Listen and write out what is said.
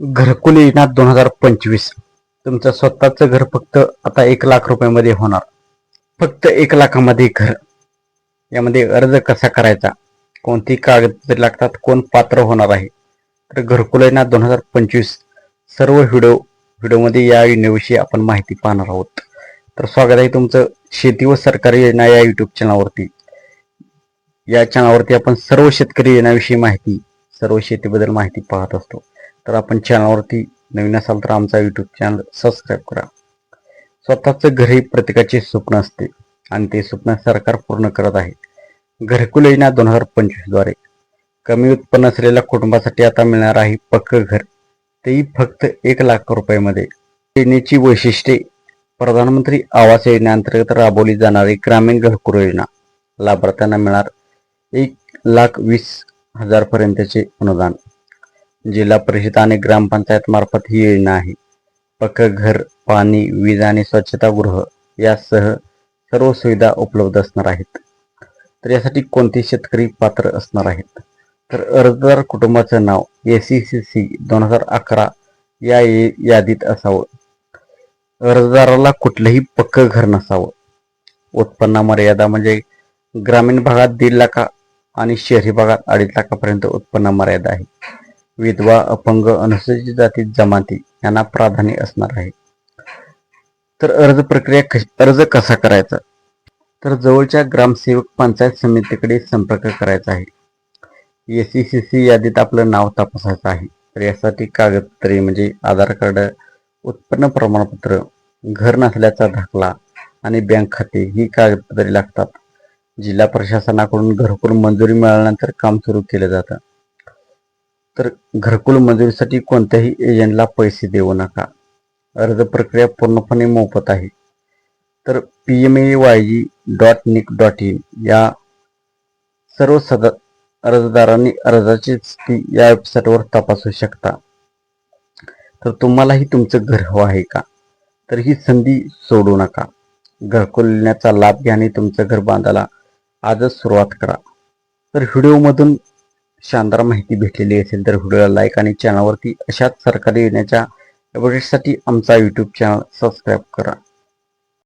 घरकुल योजना दोन हजार पंचवीस. तुमचं स्वतःचं घर फक्त आता एक लाख रुपयामध्ये होणार. फक्त एक लाखामध्ये घर. यामध्ये अर्ज कसा करायचा? कोणती कागदपत्रे लागतात? कोण पात्र होणार आहे? तर घरकुल योजना दोन हजार पंचवीस. सर्व व्हिडिओ व्हिडिओमध्ये या योजनेविषयी आपण माहिती पाहणार आहोत. तर स्वागत आहे तुमचं शेती व सरकारी योजना या युट्यूब चॅनलवरती या चॅनलवरती आपण सर्व शेतकरी योजनाविषयी माहिती सर्व शेतीबद्दल माहिती पाहत असतो. तर आपण चॅनलवरती नवीन असाल तर आमचा यूट्यूब चॅनल सबस्क्राईब करा. स्वतःचं घरही प्रत्येकाचे स्वप्न असते आणि ते स्वप्न सरकार पूर्ण करत आहे. घरकुल योजना दोन हजार पंचवीसद्वारे. कमी उत्पन्न असलेल्या कुटुंबासाठी आता मिळणार आहे पक्क घर. तेही फक्त एक लाख रुपयामध्ये. योजनेची वैशिष्ट्ये. प्रधानमंत्री आवास योजनेअंतर्गत राबवली जाणारी ग्रामीण घरकुल योजना. लाभार्थ्यांना मिळणार एक लाख वीस हजारपर्यंतचे अनुदान. जिल्हा परिषद आणि ग्रामपंचायत मार्फत ही योजना आहे. पक्कघर पाणी वीज आणि स्वच्छतागृह यासह सर्व सुविधा उपलब्ध असणार आहेत. तर यासाठी कोणते शेतकरी पात्र असणार आहेत? तर अर्जदार कुटुंबाचं नाव ए सी सी सी दोन हजार अकरा या यादीत असावं. अर्जदाराला कुठलंही पक्कं घर नसावं. उत्पन्न मर्यादा म्हणजे ग्रामीण भागात दीड लाखा आणि शहरी भागात अडीच लाखापर्यंत उत्पन्न मर्यादा आहे. विधवा अपंग अनुसूचित जाती जमाती यांना प्राधान्य असणार आहे. तर अर्ज प्रक्रिया अर्ज कसा करायचा? तर जवळच्या ग्रामसेवक पंचायत समितीकडे संपर्क करायचा आहे. एस सी सी सी यादीत आपलं नाव तपासायचं आहे. तर यासाठी कागदपत्रे म्हणजे आधार कार्ड उत्पन्न प्रमाणपत्र घर नसल्याचा दाखला आणि बँक खाते ही कागदपत्रे लागतात. जिल्हा प्रशासनाकडून घरकुल मंजुरी मिळाल्यानंतर काम सुरू केलं जातं. तर घरकुल मंजुरीसाठी कोणत्याही एजंटला पैसे देऊ नका. अर्ज प्रक्रिया पूर्णपणे मोफत आहे. तर P M A Y G dot nic dot in या सर्व सद अर्जदारांनी अर्जाची स्थिती या वेबसाईटवर तपासू शकता. तर तुम्हालाही तुमचं घर हवं आहे का? तर ही संधी सोडू नका. घरकुल लाभ घ्या आणि तुमचं घर बांधायला आजच सुरुवात करा. तर व्हिडिओमधून शानदार माहिती भेटलेली असेल तर व्हिडिओला लाईक आणि चॅनलवरती अशाच सरकारी योजनेच्या अपडेट्ससाठी आमचा यूट्यूब चॅनल सबस्क्राईब करा.